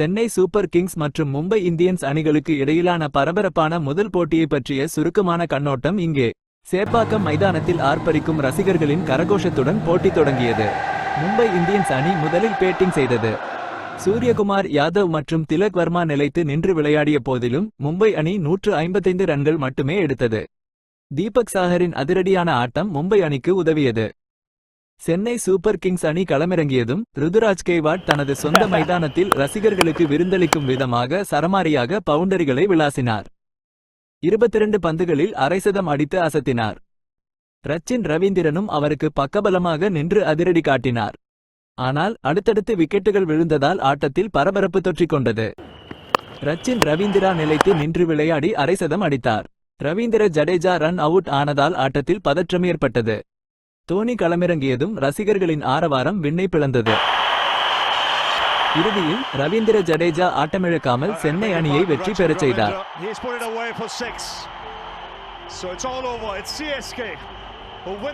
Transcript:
Chennai super Kings மற்றும் Mumbai Indians அணிகளுக்கு இடையிலான பரபரப்பான முதல் போட்டியை பற்றிய சுருக்கமான கண்ணோட்டம் இங்கே. சேப்பாக்கம் மைதானத்தில் ஆர்ப்பரிக்கும் ரசிகர்களின் கரகோஷத்துடன் போட்டி தொடங்கியது. மும்பை இந்தியன்ஸ் அணி முதலில் பேட்டிங் செய்தது. சூரியகுமார் யாதவ் மற்றும் திலக் வர்மா நிலைத்து நின்று விளையாடிய போதிலும் மும்பை அணி நூற்று ஐம்பத்தைந்து ரன்கள் மட்டுமே எடுத்தது. தீபக் சாகரின் அதிரடியான ஆட்டம் மும்பை அணிக்கு உதவியது. சென்னை சூப்பர் கிங்ஸ் அணி களமிறங்கியதும் ருதுராஜ் கேவாட் தனது சொந்த மைதானத்தில் ரசிகர்களுக்கு விருந்தளிக்கும் விதமாக சரமாரியாக பவுண்டரிகளை விளாசினார். இருபத்திரண்டு பந்துகளில் அரைசதம் அடித்து அசத்தினார். ரச்சின் ரவீந்திரனும் அவருக்கு பக்கபலமாக நின்று அதிரடி காட்டினார். ஆனால் அடுத்தடுத்து விக்கெட்டுகள் விழுந்ததால் ஆட்டத்தில் பரபரப்பு தொற்றிக் கொண்டது. ரச்சின் ரவீந்திரா நிலைத்து நின்று விளையாடி அரைசதம் அடித்தார். ரவீந்திர ஜடேஜா ரன் அவுட் ஆனதால் ஆட்டத்தில் பதற்றம் ஏற்பட்டது. தோனி களமிறங்கியதும் ரசிகர்களின் ஆரவாரம் விண்ணை பிளந்தது. இறுதியில் ரவீந்திர ஜடேஜா ஆட்டமிழக்காமல் சென்னை அணியை வெற்றி பெறச் செய்தார். So it's all over. It's CSK who win